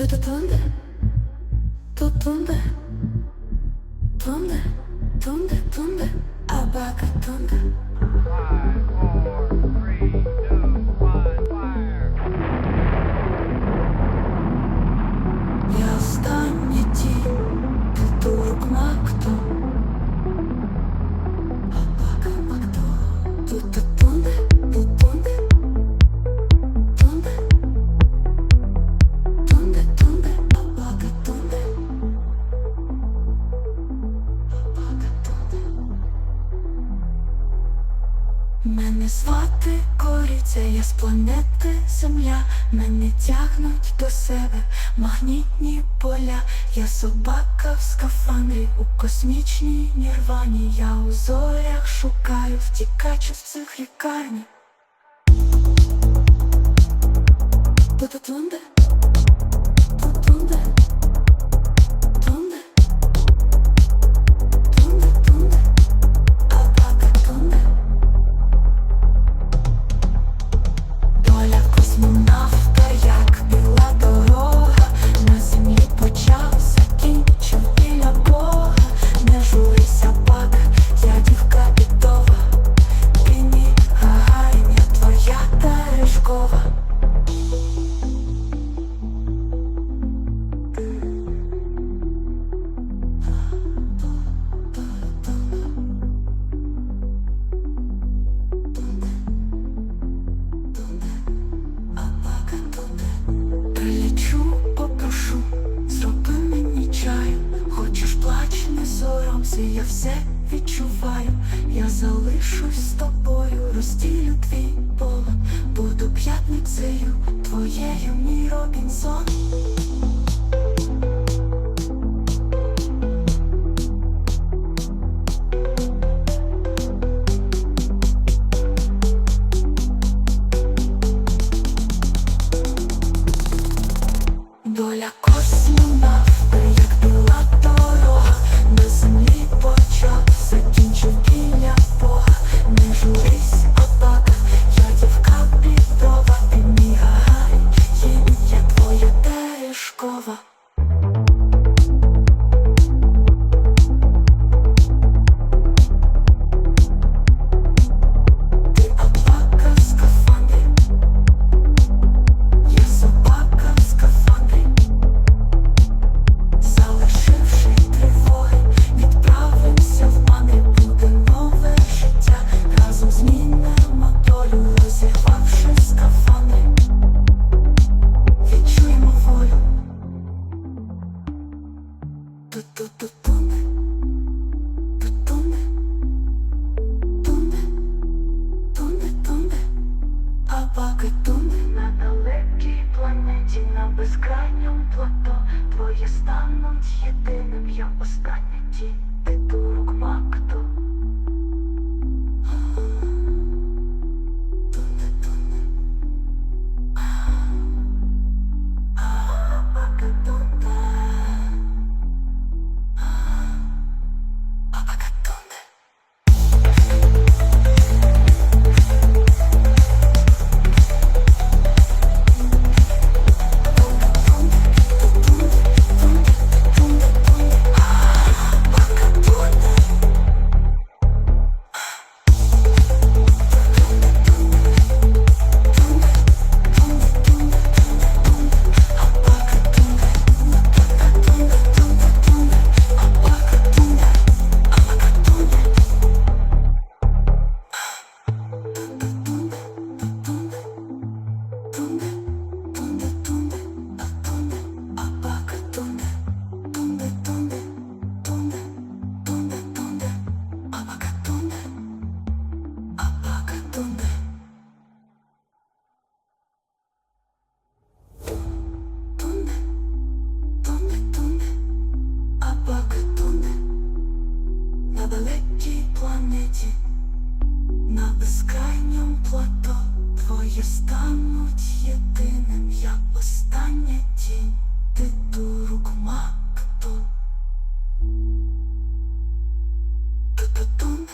Öte dónde? ¿Tú dónde? ¿Dónde? ¿Dónde? ¿Dónde? Abaca. Мене звати коріця, я з планети Земля, мене тягнуть до себе магнітні поля, я собака в скафандрі, у космічній нірвані, я у зорях шукаю, втікачу з цих лікарні. Лишусь з тобою, розділю твій поле, буду п'ятницею твоєю, мій Робінсон. безкрайньому плато, твоє стануть єдиним я останнім. Твої стануть єдиним, я остання тінь, ти турок макту. Та-та-туне